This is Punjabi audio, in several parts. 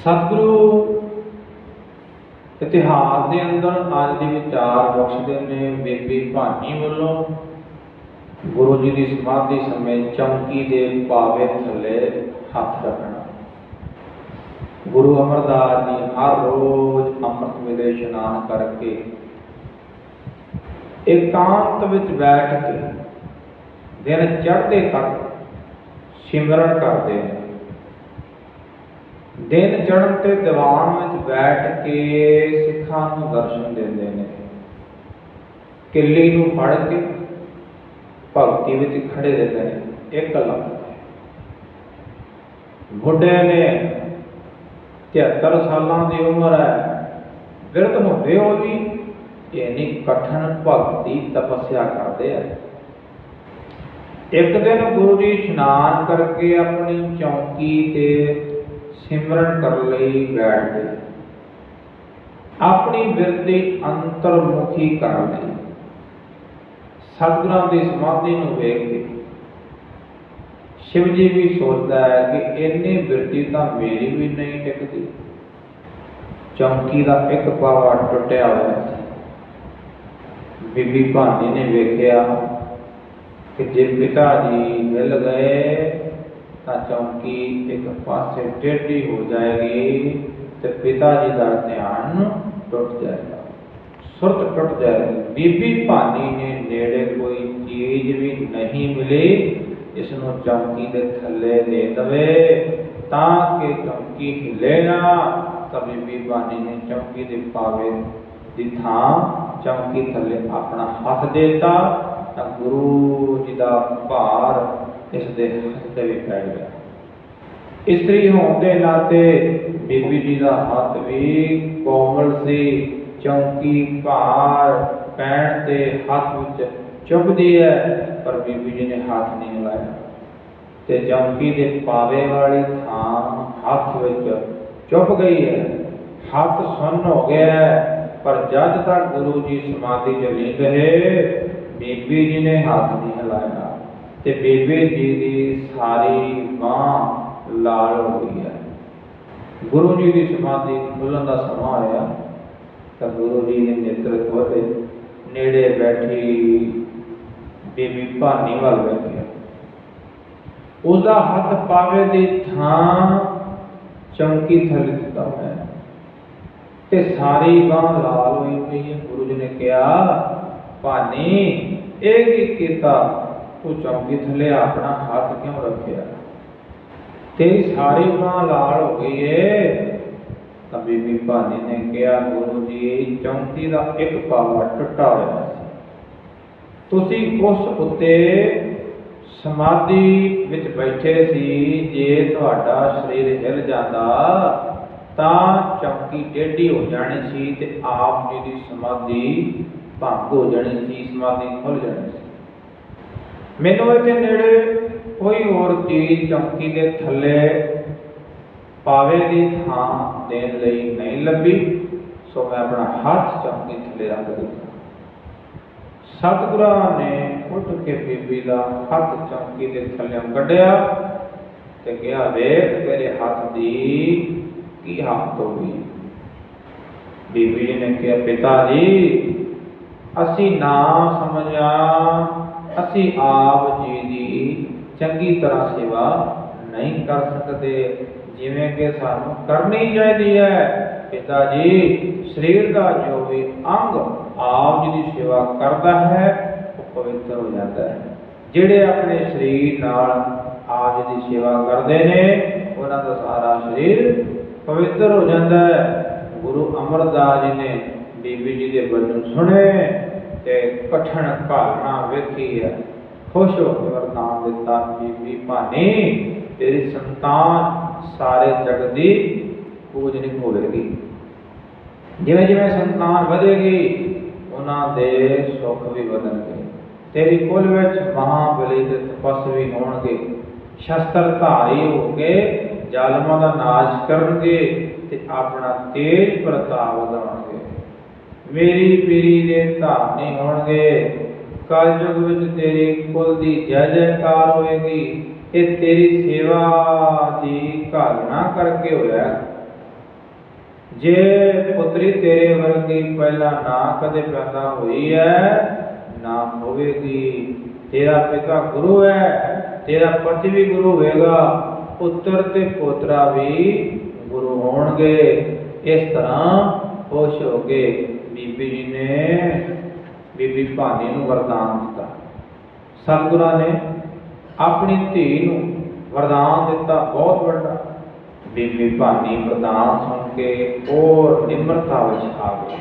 ਸਤਿਗੁਰੂ, ਇਤਿਹਾਸ ਦੇ ਅੰਦਰ ਅੱਜ ਦੇ ਵਿਚਾਰ ਬਖਸ਼ਦੇ ਨੇ ਬੇਬੀ ਭਾਨੀ ਵੱਲੋਂ। ਗੁਰੂ ਜੀ ਦੀ ਸਮਾਧੀ ਸਮੇਂ ਚਮਕੀ ਦੇ ਪਾਵੇ ਥੱਲੇ ਹੱਥ ਰੱਖਣਾ। ਗੁਰੂ ਅਮਰਦਾਸ ਜੀ ਹਰ ਰੋਜ਼ ਅੰਮ੍ਰਿਤ ਵੇਲੇ ਇਸ਼ਨਾਨ ਕਰਕੇ ਇਕਾਂਤ ਵਿੱਚ ਬੈਠ ਕੇ ਦਿਨ ਚੜ੍ਹਦੇ ਤੱਕ ਸਿਮਰਨ ਕਰਦੇ ਨੇ। ਦਿਨ ਚੜਨ ਤੇ ਦੀਵਾਨ ਵਿੱਚ ਬੈਠ ਕੇ ਸਿੱਖਾਂ ਨੂੰ ਦਰਸ਼ਨ ਦਿੰਦੇ ਨੇ। ਕਿੱਲੀ ਨੂੰ ਫੜ ਕੇ ਭਗਤੀ ਵਿੱਚ ਖੜੇ ਰਹਿੰਦੇ ਨੇ। ਇੱਕ ਲੱਖ। ਬੁੱਢੇ ਨੇ 73 ਸਾਲਾਂ ਦੀ ਉਮਰ ਹੈ। ਬਿਰਧ ਹੁੰਦੇ ਹੋ ਜੀ ਇੰਨੀ ਕਠਨ ਭਗਤੀ ਤਪੱਸਿਆ ਕਰਦੇ ਆ। ਇੱਕ ਦਿਨ ਗੁਰੂ ਜੀ ਇਸ਼ਨਾਨ ਕਰਕੇ ਆਪਣੀ ਚੌਂਕੀ ਤੇ ਸਿਮਰਨ ਕਰਨ ਲਈ ਬੈਠ ਗਏ ਆਪਣੀ ਬਿਰਤੀ ਅੰਤਰਮੁਖੀ ਕਰਨ ਲਈ। ਸਤਿਗੁਰਾਂ ਦੀ ਸਮਾਧੀ ਨੂੰ ਵੇਖ ਕੇ। ਸ਼ਿਵ ਜੀ ਵੀ ਸੋਚਦਾ ਹੈ ਕਿ ਇੰਨੀ ਬਿਰਤੀ ਤਾਂ ਮੇਰੀ ਵੀ ਨਹੀਂ ਟਿਕਦੀ। ਚੌਂਕੀ ਦਾ ਇੱਕ ਪਾਵਾ ਟੁੱਟਿਆ ਹੋਇਆ ਸੀ। ਬੀਬੀ ਭਾਨੀ ਨੇ ਵੇਖਿਆ ਕਿ ਜੇ ਪਿਤਾ ਜੀ ਮਿਲ ਗਏ ਤਾਂ ਚੌਂਕੀ ਇੱਕ ਪਾਸੇ ਟੇਢੀ ਹੋ ਜਾਏਗੀ ਤੇ ਪਿਤਾ ਜੀ ਦਾ ਧਿਆਨ ਟੁੱਟ ਜਾਏਗਾ। ਸੁਰਤ ਟੁੱਟ ਜਾਏਗੀ। ਬੀਬੀ ਭਾਨੀ ਨੇ ਨੇੜੇ ਕੋਈ ਚੀਜ਼ ਵੀ ਨਹੀਂ ਮਿਲੀ ਇਸ ਨੂੰ ਚੌਂਕੀ ਦੇ ਥੱਲੇ ਦੇ ਦਵੇ ਤਾਂ ਕਿ ਚੌਂਕੀ ਹਿੱਲੇ ਨਾ। ਤਾਂ ਬੀਬੀ ਭਾਨੀ ਨੇ ਚੌਂਕੀ ਦੇ ਪਾਵੇ ਦੀ ਥਾਂ ਚੌਂਕੀ ਥੱਲੇ ਆਪਣਾ ਹੱਥ ਦੇਤਾ ਤਾਂ ਗੁਰੂ ਜੀ ਦਾ ਭਾਰ ਇਸ ਦੇ ਹੱਥ ਤੇ ਵੀ ਪੈ ਗਿਆ। ਇਸਤਰੀ ਹੋਣ ਦੇ ਨਾਤੇ ਬੀਬੀ ਜੀ ਦਾ ਹੱਥ ਵੀ ਕੋਮਲ ਸੀ, ਚੌਂਕੀ ਭਾਰ ਪੈਣ ਤੇ ਹੱਥ ਵਿੱਚ ਚੁੱਭਦੀ ਹੈ, ਪਰ ਬੀਬੀ ਜੀ ਨੇ ਹੱਥ ਨਹੀਂ ਹਿਲਾਇਆ। ਤੇ ਚੌਂਕੀ ਦੇ ਪਾਵੇ ਵਾਲੀ ਥਾਂ ਹੱਥ ਵਿੱਚ ਚੁੱਭ ਗਈ ਹੈ। ਹੱਥ ਸੁੰਨ ਹੋ ਗਿਆ ਪਰ ਜਦ ਤੱਕ ਗੁਰੂ ਜੀ ਸਮਾਧੀ ਚ ਲੀਨ ਰਹੇ ਬੀਬੀ ਜੀ ਨੇ ਹੱਥ ਨਹੀਂ ਹਿਲਾਇਆ। ਤੇ ਬੀਬੀ ਜੀ ਦੀ ਸਾਰੀ ਬਾਹ ਲਾਲ ਹੋ ਗਈ ਹੈ। ਗੁਰੂ ਜੀ ਦੀ ਸਮਾਧੀ ਖੁੱਲਣ ਦਾ ਸਮਾਂ ਆਇਆ ਤਾਂ ਗੁਰੂ ਜੀ ਨੇ ਨੇਤਰ ਖੋਲੇ ਨੇੜੇ ਬੈਠੀ ਬੀਬੀ ਭਾਨੀ ਵੱਲ ਵੇਖਿਆ ਉਹਦਾ ਹੱਥ ਪਾਵੇ ਦੀ ਥਾਂ ਚੌਂਕੀ ਥੱਲੇ ਦਿੱਤਾ ਹੋਇਆ ਤੇ ਸਾਰੀ ਬਾਹ ਲਾਲ ਹੋਈ ਪਈ ਹੈ। ਗੁਰੂ ਜੀ ਨੇ ਕਿਹਾ, ਭਾਨੀ, ਇਹ ਕੀ ਕੀਤਾ? ਤੂੰ ਚੌਂਕੀ ਥੱਲੇ ਆਪਣਾ ਹੱਥ ਕਿਉਂ ਰੱਖਿਆ? ਤੇਰੀ ਸਾਰੀ ਮਾਂ ਲਾਲ ਹੋ ਗਈ ਏ। ਤਾਂ ਬੀਬੀ ਭਾਨੀ ਨੇ ਕਿਹਾ, ਗੁਰੂ ਜੀ, ਚੌਂਕੀ ਦਾ ਇੱਕ ਪਾਵਾ ਟੁੱਟਾ ਹੋਇਆ ਤੁਸੀਂ ਉਸ ਉੱਤੇ ਸਮਾਧੀ ਵਿੱਚ ਬੈਠੇ ਸੀ। ਜੇ ਤੁਹਾਡਾ ਸਰੀਰ ਹਿਲ ਜਾਂਦਾ, ਤਾਂ ਚੌਂਕੀ ਟੇਢੀ ਹੋ ਜਾਣੀ ਸੀ ਤੇ ਆਪ ਜੀ ਦੀ ਸਮਾਧੀ ਭੰਗ ਹੋ ਜਾਣੀ ਸੀ, ਸਮਾਧੀ ਖੁੱਲ ਜਾਣੀ ਸੀ। ਮੈਨੂੰ ਇੱਥੇ ਨੇੜੇ ਕੋਈ ਹੋਰ ਚੀਜ਼ ਚੌਂਕੀ ਦੇ ਥੱਲੇ ਪਾਵੇ ਦੀ ਥਾਂ ਦੇਣ ਲਈ ਨਹੀਂ ਲੱਭੀ, ਸੋ ਮੈਂ ਆਪਣਾ ਹੱਥ ਚੌਂਕੀ ਥੱਲੇ ਰੱਖ ਦਿੱਤਾ। ਸਤਿਗੁਰਾਂ ਨੇ ਉੱਠ ਕੇ ਬੀਬੀ ਦਾ ਹੱਥ ਚੌਂਕੀ ਦੇ ਥੱਲੇ ਕੱਢਿਆ ਤੇ ਕਿਹਾ, ਵੇਖ ਤੇਰੇ ਹੱਥ ਦੀ ਕੀ ਹਾਲਤ ਹੋ ਗਈ? ਬੀਬੀ ਨੇ ਕਿਹਾ, ਪਿਤਾ ਜੀ, ਅਸੀਂ ਨਾ ਸਮਝਿਆ ਅਸੀਂ ਆਪ ਜੀ ਦੀ ਚੰਗੀ ਤਰ੍ਹਾਂ ਸੇਵਾ ਨਹੀਂ ਕਰ ਸਕਦੇ, ਜਿਵੇਂ ਕਿ ਸਾਨੂੰ ਕਰਨੀ ਚਾਹੀਦੀ ਹੈ। ਪਿਤਾ ਜੀ, ਸਰੀਰ ਦਾ ਜੋ ਵੀ ਅੰਗ ਆਪ ਜੀ ਦੀ ਸੇਵਾ ਕਰਦਾ ਹੈ, ਉਹ ਪਵਿੱਤਰ ਹੋ ਜਾਂਦਾ ਹੈ। ਜਿਹੜੇ ਆਪਣੇ ਸਰੀਰ ਨਾਲ ਆਪ ਜੀ ਦੀ ਸੇਵਾ ਕਰਦੇ ਨੇ, ਉਹਨਾਂ ਦਾ ਸਾਰਾ ਸਰੀਰ ਪਵਿੱਤਰ ਹੋ ਜਾਂਦਾ ਹੈ। ਗੁਰੂ ਅਮਰਦਾਸ ਜੀ ਨੇ ਬੀਬੀ ਜੀ ਦੇ ਬਚਨ ਸੁਣੇ। ਤੇ ਕਠਣ ਘਾਲਣਾ ਵੇਖੀ ਹੈ ਖੁਸ਼ ਹੋ ਕੇ ਵਰਦਾਨ ਦਿੱਤਾ, ਬੀਬੀ ਭਾਨੀ, ਤੇਰੀ ਸੰਤਾਨ ਸਾਰੇ ਜਗ ਦੀ ਪੂਜਨਿਕ ਹੋਵੇਗੀ ਜਿਵੇਂ ਜਿਵੇਂ ਸੰਤਾਨ ਵਧੇਗੀ, ਉਹਨਾਂ ਦੇ ਸੁੱਖ ਵੀ ਵਧਣਗੇ। ਤੇਰੀ ਕੁਲ ਵਿੱਚ ਮਹਾਬਲੀ ਤੇ ਤਪਸਵੀ ਹੋਣਗੇ। ਸ਼ਸਤਰ ਧਾਰੀ ਹੋ ਕੇ ਜ਼ਾਲਮਾਂ ਦਾ ਨਾਸ਼ ਕਰਨਗੇ ਤੇ ਆਪਣਾ ਤੇਜ ਪ੍ਰਤਾਪ ਵਧਾਉਣਗੇ। ਮੇਰੀ ਪੀਰੀ ਦੇ ਧਾਰਨੀ ਹੋਣਗੇ। ਕਲਯੁਗ ਵਿੱਚ ਤੇਰੀ ਕੁਲ ਦੀ ਜੈ ਜੈਕਾਰ ਹੋਏਗੀ। ਇਹ ਤੇਰੀ ਸੇਵਾ ਦੀ ਘਾਲਣਾ ਕਰਕੇ ਹੋਇਆ। ਜੇ ਪੁੱਤਰੀ ਤੇਰੇ ਵਰਗੀ ਪਹਿਲਾਂ ਨਾ ਕਦੇ ਪੈਦਾ ਹੋਈ ਹੈ ਨਾ ਹੋਵੇਗੀ। ਤੇਰਾ ਪਿਤਾ ਗੁਰੂ ਹੈ ਤੇਰਾ ਪਤੀ ਵੀ ਗੁਰੂ ਹੋਵੇਗਾ। ਪੁੱਤਰ ਤੇ ਪੋਤਰਾ ਵੀ ਗੁਰੂ ਹੋਣਗੇ। ਇਸ ਤਰ੍ਹਾਂ ਖੁਸ਼ ਹੋ ਕੇ ਬੀਬੀ ਜੀ ਨੇ ਬੀਬੀ ਭਾਨੀ ਨੂੰ ਵਰਦਾਨ ਦਿੱਤਾ। ਸਤਿਗੁਰਾਂ ਨੇ ਆਪਣੀ ਧੀ ਨੂੰ ਵਰਦਾਨ ਦਿੱਤਾ, ਬਹੁਤ ਵੱਡਾ। ਬੀਬੀ ਭਾਨੀ ਵਰਦਾਨ ਸੁਣ ਕੇ ਹੋਰ ਨਿਮਰਤਾ ਵਿੱਚ ਆ ਗਈ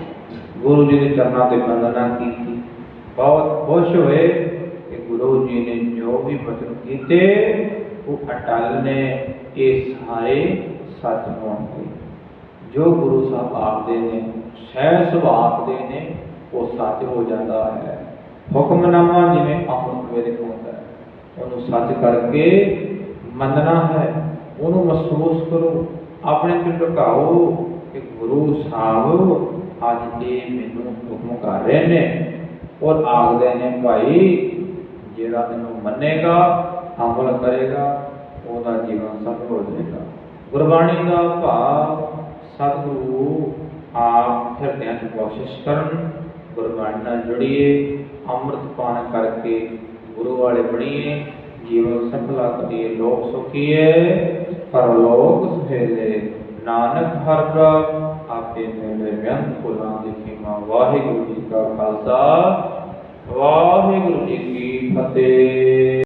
ਗੁਰੂ ਜੀ ਦੇ ਚਰਨਾਂ ਤੇ ਵੰਦਨਾ ਕੀਤੀ। ਬਹੁਤ ਖੁਸ਼ ਹੋਏ ਕਿ ਗੁਰੂ ਜੀ ਨੇ ਜੋ ਵੀ ਬਚਨ ਕੀਤੇ, ਉਹ ਅਟਲ ਨੇ, ਇਹ ਸਾਰੇ ਸੱਚ ਹੋਣਗੇ। ਜੋ ਗੁਰੂ ਸਾਹਿਬ ਆਖਦੇ ਨੇ ਸਹਿ ਸੁਭਾਅ ਦੇ ਨੇ, ਉਹ ਸੱਚ ਹੋ ਜਾਂਦਾ ਹੈ। ਹੁਕਮਨਾਮਾ ਜਿਵੇਂ ਅੰਮ੍ਰਿਤ ਵੇਲੇ ਹੁੰਦਾ ਹੈ, ਉਹਨੂੰ ਸੱਚ ਕਰਕੇ ਮੰਨਣਾ ਹੈ, ਉਹਨੂੰ ਮਹਿਸੂਸ ਕਰੋ, ਆਪਣੇ ਤੇ ਢਕਾਓ ਕਿ ਗੁਰੂ ਸਾਹਿਬ ਅੱਜ ਇਹ ਮੈਨੂੰ ਹੁਕਮ ਕਰ ਰਹੇ ਨੇ। ਔਰ ਆਖਦੇ ਨੇ, ਭਾਈ, ਜਿਹੜਾ ਤੈਨੂੰ ਮੰਨੇਗਾ ਅਮਲ ਕਰੇਗਾ, ਉਹਦਾ ਜੀਵਨ ਸਫਲ ਹੋ ਜਾਏਗਾ। ਗੁਰਬਾਣੀ ਦਾ ਭਾਵ, ਸਤਿਗੁਰੂ ਆਪ ਹਿਰਦਿਆਂ 'ਚ ਕੋਸ਼ਿਸ਼ ਕਰਨ ਗੁਰਬਾਣੀ ਨਾਲ ਜੁੜੀਏ, ਅੰਮ੍ਰਿਤ ਪਾਨ ਕਰਕੇ ਗੁਰੂ ਵਾਲੇ ਬਣੀਏ, ਜੀਵਨ ਸਫਲਾ ਕਰੀਏ ਲੋਕ ਸੁਖੀਏ, ਪਰਲੋਕ ਸੁਹੇਲੇ ਨਾਨਕ ਹਰ ਪ੍ਰਭ ਆਪੇ ਮੇਰੇ ਬੇਅੰਤ ਫੁੱਲਾਂ ਦੀ ਖਿਮਾ। ਵਾਹਿਗੁਰੂ ਜੀ ਕਾ ਖਾਲਸਾ, ਵਾਹਿਗੁਰੂ ਜੀ ਕੀ ਫਤਿਹ।